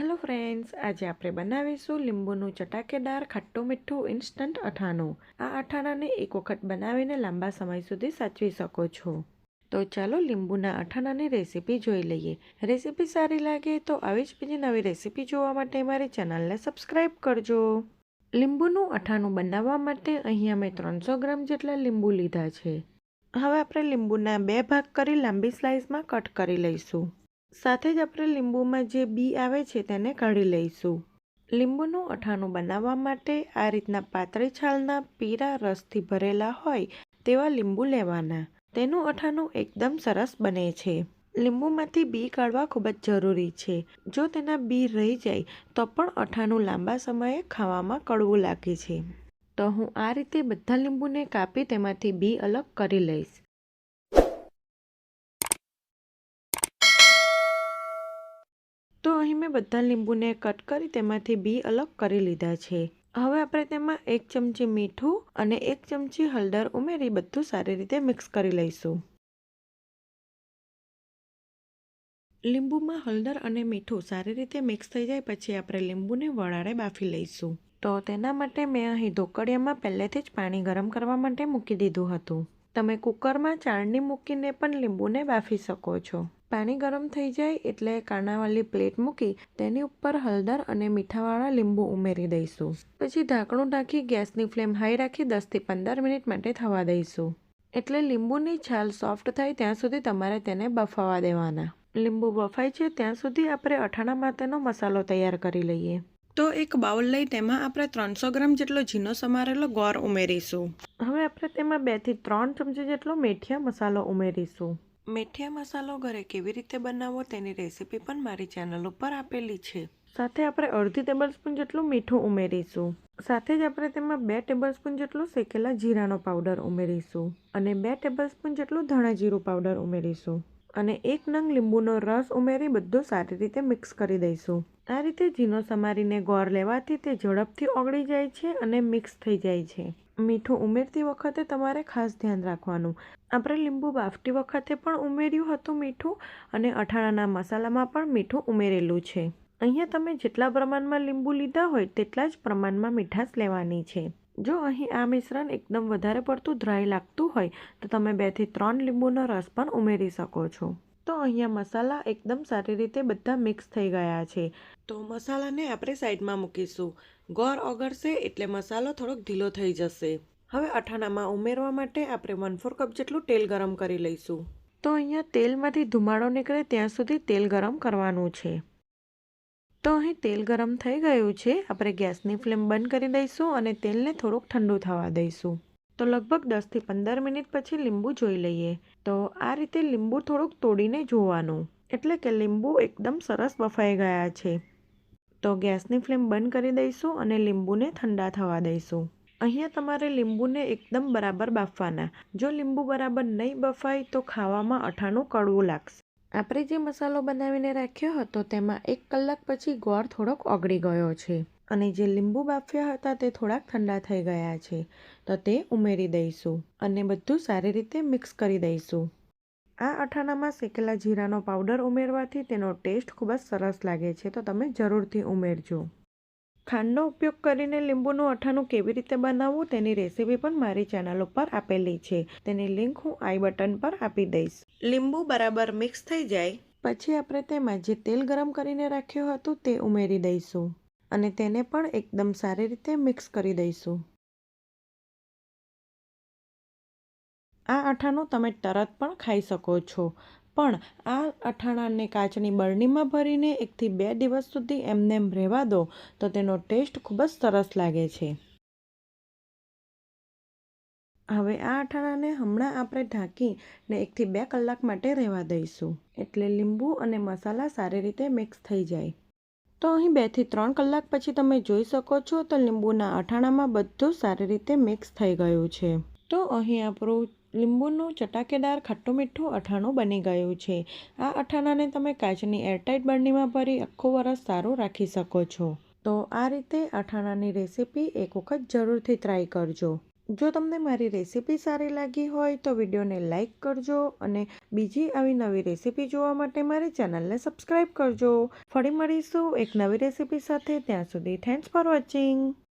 Hello friends, આજે આપણે બનાવીશું લીંબુનું ચટાકેદાર ખાટ્ટું મીઠું ઇન્સ્ટન્ટ અઠાણું આ અઠાણાને એક વખત બનાવીને લાંબા સમય સુધી સાચવી શકો છો. તો ચાલો લીંબુના અઠાણાની રેસીપી જોઈ લઈએ. રેસીપી સારી લાગે તો આવી જ બીજી નવી રેસીપી જોવા માટે મારી ચેનલને સબસ્ક્રાઈબ કરજો. લીંબુનું અઠાણું બનાવવા માટે અહીંયા મેં ત્રણસો ગ્રામ જેટલા લીંબુ લીધા છે. હવે આપણે લીંબુના બે ભાગ કરી લાંબી સ્લાઇસમાં કટ કરી લઈશું. સાથે જ આપણે લીંબુમાં જે બી આવે છે તેને કાઢી લઈશું. લીંબુનું અઠાણું બનાવવા માટે આ રીતના પાતળી છાલના પીરા રસથી ભરેલા હોય તેવા લીંબુ લેવાના. તેનું અઠાણું એકદમ સરસ બને છે. લીંબુમાંથી બી કાઢવા ખૂબ જ જરૂરી છે. જો તેના બી રહી જાય, તો પણ અઠાણું લાંબા સમયે ખાવામાં કડવું લાગે છે. તો હું આ રીતે બધા લીંબુને કાપી તેમાંથી બી અલગ કરી લઈશ. તો અહીં મેં બધા લીંબુને કટ કરી તેમાંથી બી અલગ કરી લીધા છે. હવે આપણે તેમાં એક ચમચી મીઠું અને એક ચમચી હળદર ઉમેરી બધું સારી રીતે મિક્સ કરી લઈશું. લીંબુમાં હળદર અને મીઠું સારી રીતે મિક્સ થઈ જાય પછી આપણે લીંબુને વડાળે બાફી લઈશું. તો તેના માટે મેં અહીં ઢોકળિયામાં પહેલેથી જ પાણી ગરમ કરવા માટે મૂકી દીધું હતું. તમે કુકરમાં ચાળણી મૂકીને પણ લીંબુને બાફી શકો છો. પાણી ગરમ થઈ જાય એટલે કાણાવાળી પ્લેટ મૂકી તેની ઉપર હળદર અને મીઠાવાળા લીંબુ ઉમેરી દઈશું. પછી ઢાંકણું ઢાંકી ગેસની ફ્લેમ હાઈ રાખી દસથી પંદર મિનિટ માટે થવા દઈશું. એટલે લીંબુની છાલ સોફ્ટ થાય ત્યાં સુધી તમારે તેને બફાવા દેવાના. લીંબુ બફાય છે ત્યાં સુધી આપણે અઠાણા માટેનો મસાલો તૈયાર કરી લઈએ. તો એક બાઉલ લઈ તેમાં આપણે ત્રણસો ગ્રામ જેટલો ઝીનો સમારેલો ગોળ ઉમેરીશું. હવે આપણે તેમાં બેથી ત્રણ ચમચી જેટલો મેઠિયા મસાલો ઉમેરીશું. મેઠિયા મસાલો ઘરે કેવી રીતે બનાવવો તેની રેસીપી પણ મારી ચેનલ ઉપર આપેલી છે. સાથે આપણે અડધી ટેબલ સ્પૂન જેટલું મીઠું ઉમેરીશું. સાથે જ આપણે તેમાં બે ટેબલ સ્પૂન જેટલું શેકેલા જીરાનો પાવડર ઉમેરીશું અને બે ટેબલ સ્પૂન જેટલું ધાણા જીરું પાવડર ઉમેરીશું. અને એક નંગ લીંબુનો રસ ઉમેરી બધું સારી રીતે મિક્સ કરી દઈશું. આ રીતે ઝીનો સમારીને ગોળ લેવાથી તે ઝડપથી ઓગળી જાય છે અને મિક્સ થઈ જાય છે. મીઠું ઉમેરતી વખતે તમારે ખાસ ધ્યાન રાખવાનું. આપણે લીંબુ બાફતી વખતે પણ ઉમેર્યું હતું મીઠું અને અઠાણાના મસાલામાં પણ મીઠું ઉમેરેલું છે. અહીંયા તમે જેટલા પ્રમાણમાં લીંબુ લીધા હોય તેટલા જ પ્રમાણમાં મીઠાશ લેવાની છે. જો અહીં આ મિશ્રણ એકદમ વધારે પડતું ડ્રાય લાગતું હોય, તો તમે બેથી ત્રણ લીંબુનો રસ પણ ઉમેરી શકો છો. તો અહીંયા મસાલા એકદમ સારી રીતે બધા મિક્સ થઈ ગયા છે. તો મસાલાને આપણે સાઈડમાં મૂકીશું. ગોળ ઓગળશે એટલે મસાલો થોડોક ઢીલો થઈ જશે. હવે અઠાણામાં ઉમેરવા માટે આપણે વન ફોર કપ જેટલું તેલ ગરમ કરી લઈશું. તો અહીંયા તેલમાંથી ધુમાડો નીકળે ત્યાં સુધી તેલ ગરમ કરવાનું છે. તો અહીં તેલ ગરમ થઈ ગયું છે. આપણે ગેસની ફ્લેમ બંધ કરી દઈશું અને તેલને થોડુંક ઠંડુ થવા દઈશું. તો લગભગ દસથી પંદર મિનિટ પછી લીંબુ જોઈ લઈએ. તો આ રીતે લીંબુ થોડુંક તોડીને જોવાનું. એટલે કે લીંબુ એકદમ સરસ બફાઈ ગયા છે. તો ગેસની ફ્લેમ બંધ કરી દઈશું અને લીંબુને ઠંડા થવા દઈશું. અહીંયા તમારે લીંબુને એકદમ બરાબર બાફવાના. જો લીંબુ બરાબર નહીં બફાય તો ખાવામાં અઠાણું કડવું લાગશે. આપણે જે મસાલો બનાવીને રાખ્યો હતો, તેમાં એક કલાક પછી ગોળ થોડોક ઓગળી ગયો છે અને જે લીંબુ બાફ્યા હતા તે થોડાક ઠંડા થઈ ગયા છે. તો તે ઉમેરી દઈશું અને બધું સારી રીતે મિક્સ કરી દઈશું. આ અઠાણામાં શેકેલા જીરાનો પાવડર ઉમેરવાથી તેનો ટેસ્ટ ખૂબ જ સરસ લાગે છે, તો તમે જરૂરથી ઉમેરજો. ખાંડનો ઉપયોગ કરીને લીંબુનું અઠાણું કેવી રીતે બનાવવું તેની રેસીપી પણ મારી ચેનલ ઉપર આપેલી છે. તેની લિંક હું આઈ બટન પર આપી દઈશ. લીંબુ બરાબર મિક્સ થઈ જાય. પછી આપણે તેમાં જે તેલ ગરમ કરીને રાખ્યું હતું તે ઉમેરી દઈશું અને તેને પણ એકદમ સારી રીતે મિક્સ કરી દઈશું. આ અઠાણું તમે તરત પણ ખાઈ શકો છો. પણ આ અઠાણાને કાચની બરણીમાં ભરીને એકથી બે દિવસ સુધી એમનેમ રહેવા દો તો તેનો ટેસ્ટ ખૂબ જ સરસ લાગે છે. હવે આ અઠાણાને હમણાં આપણે ઢાંકીને એકથી બે કલાક માટે રહેવા દઈશું. એટલે લીંબુ અને મસાલા સારી રીતે મિક્સ થઈ જાય. તો અહીં બેથી ત્રણ કલાક પછી તમે જોઈ શકો છો તો લીંબુના અઠાણામાં બધું સારી રીતે મિક્સ થઈ ગયું છે. તો અહીં આપણું લીંબુનું ચટાકેદાર ખટ્ટું મીઠું અઠાણું બની ગયું છે. આ અઠાણાને તમે કાચની એરટાઇટ બરણીમાં ભરી આખું વરસ સારું રાખી શકો છો. તો આ રીતે અઠાણાની રેસીપી એક વખત જરૂરથી ટ્રાય કરજો. જો તમને મારી રેસીપી સારી લાગી હોય તો વિડીયોને લાઇક કરજો અને બીજી આવી નવી રેસીપી જોવા માટે મારી ચેનલને સબસ્ક્રાઈબ કરજો. ફરી મળીશું એક નવી રેસીપી સાથે. ત્યાં સુધી થેન્ક્સ ફોર વોચિંગ